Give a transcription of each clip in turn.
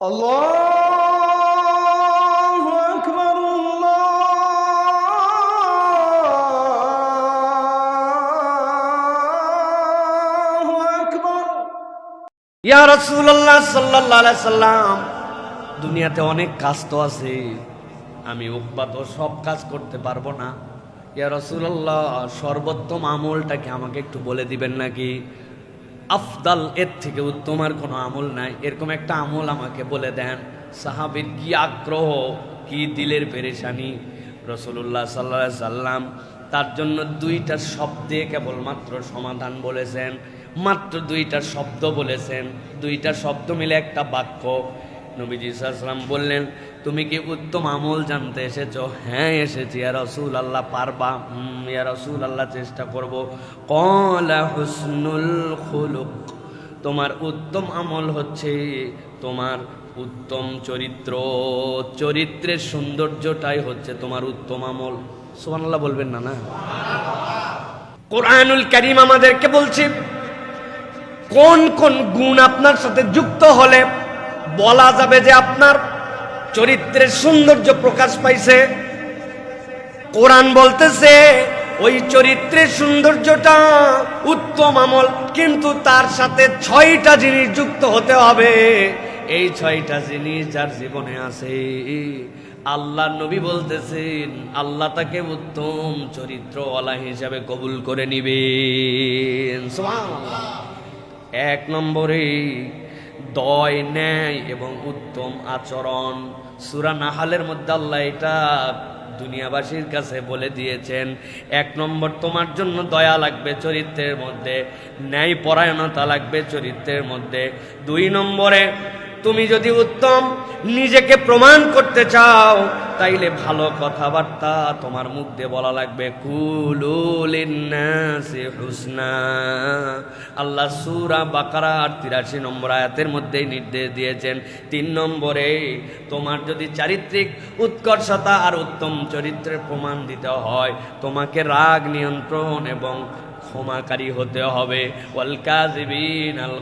الله أكبر الله أكبر ইয়া রাসূলুল্লাহ সাল্লাল্লাহু আলাইহি সাল্লাম দুনিয়াতে অনেক কাজ তো আছে আমি উকবা তো সব কাজ করতে পারবো না ইয়া রাসূলুল্লাহ সর্বোত্তম আমলটাকে আমাকে একটু বলে দিবেন নাকি আফদাল, এর থেকে উত্তম আর কোনো আমল নাই। এরকম একটা আমল আমাকে বলে দেন, সাহাবের কি আগ্রহ, কি দিলের পেরেশানি? রসুল্লাহ সাল্লা সাল্লাম তার জন্য দুইটা শব্দে কেবলমাত্র সমাধান বলেছেন। মাত্র দুইটা শব্দ বলেছেন। দুইটা শব্দ মিলে একটা বাক্য। নবীজি সাল্লাম বললেন, তুমি কি উত্তম আমল জানতে এসেছ? হ্যাঁ এসেছি। ইয়া রসুল আল্লাহ পারবা ইয়া রসুল আল্লাহ চেষ্টা করব। কলা হুসনুল খুলুক। তোমার উত্তম আমল হচ্ছে তোমার উত্তম চরিত্র। চরিত্রের সৌন্দর্যটাই হচ্ছে তোমার উত্তম আমল। সুবহানাল্লাহ বলবেন না না? কোরআনুল করিম আমাদেরকে বলছে, কোন কোন গুণ আপনার সাথে যুক্ত হলে বলা যাবে যে আপনার চরিত্রের সৌন্দর্য প্রকাশ পাইছে। কোরআন বলতেছে, ওই চরিত্রের সৌন্দর্যটা উত্তম আমল, কিন্তু তার সাথে ছয়টা জিনিস যুক্ত হতে হবে। এই ছয়টা জিনিস যার জীবনে আছে। আল্লাহ নবী বলতেছেন, আল্লাহ তাকে উত্তম চরিত্রওয়ালা হিসাবে কবুল করে নিবেন। এক নম্বরে দয়, ন্যায় এবং উত্তম আচরণ। সুরা নাহালের মধ্যে আল্লাহ এটা দুনিয়াবাসীর কাছে বলে দিয়েছেন, এক নম্বর তোমার জন্য দয়া লাগবে চরিত্রের মধ্যে, ন্যায় পরায়ণতা লাগবে চরিত্রের মধ্যে। দুই নম্বরে, তুমি যদি উত্তম, নিজেকে প্রমাণ করতে চাও তাইলে ভালো কথাবার্তা তোমার মুখ দিয়ে বলা লাগবে। হুসনা। আল্লাহ সূরা বাকারা আর তিরাশি নম্বর আয়াতের মধ্যেই নির্দেশ দিয়েছেন। তিন নম্বরে, তোমার যদি চারিত্রিক উৎকর্ষতা আর উত্তম চরিত্রের প্রমাণ দিতে হয়, তোমাকে রাগ নিয়ন্ত্রণ এবং ক্ষমাকারী হতে হবে। ওয়াল কাযিবিন, আল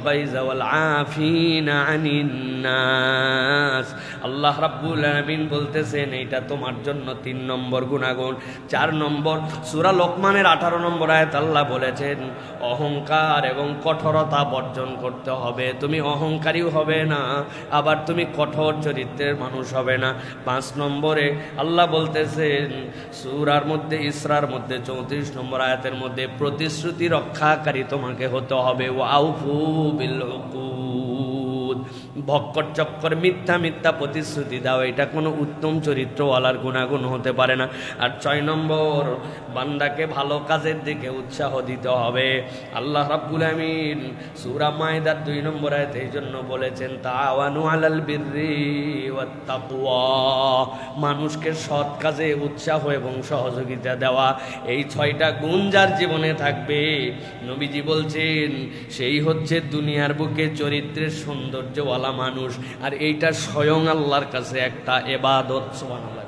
ওয়াল আফিনা, আনিন নাস। আল্লাহ রাব্বুল আলামিন বলতেছেন এটা তোমার জন্য তিন নম্বর গুণাগুণ। চার নম্বর, সূরা লোকমানের আঠারো নম্বর আয়াত আল্লাহ বলেছেন, অহংকার এবং কঠোরতা বর্জন করতে হবে। তুমি অহংকারীও হবে না, আবার তুমি কঠোর চরিত্রের মানুষ হবে না। পাঁচ নম্বরে আল্লাহ বলতেছেন, সূরার মধ্যে, ইসরার মধ্যে, চৌত্রিশ নম্বর আয়াতের মধ্যে প্রতিশ্রুতি রক্ষাকারী তোমাকে হতে হবে। ও আউফু বিল ভক্কর চক্কর মিথ্যা মিথ্যা প্রতিশ্রুতি দাও। এটা কোনো উত্তম চরিত্রওয়ালার গুণাগুণ হতে পারে না। আর ছয় নম্বর, বান্দাকে ভালো কাজের দিকে উৎসাহ দিতে হবে। আল্লাহ রাব্বুল আমিন সূরা মায়দার দুই নম্বর আয়াতে এই জন্য বলেছেন তাওয়ানু আলাল বিররি ওয়াত তাকওয়া মানুষকে সৎ কাজে উৎসাহ এবং সহযোগিতা দেওয়া। এই ছয়টা গুণ যার জীবনে থাকবে, নবীজি বলছেন, সেই হচ্ছে দুনিয়ার বুকে চরিত্রের সৌন্দর্যওয়ালা মানুষ। আর এইটা স্বয়ং আল্লাহর কাছে একটা এবাদত সুবহানাল্লাহ।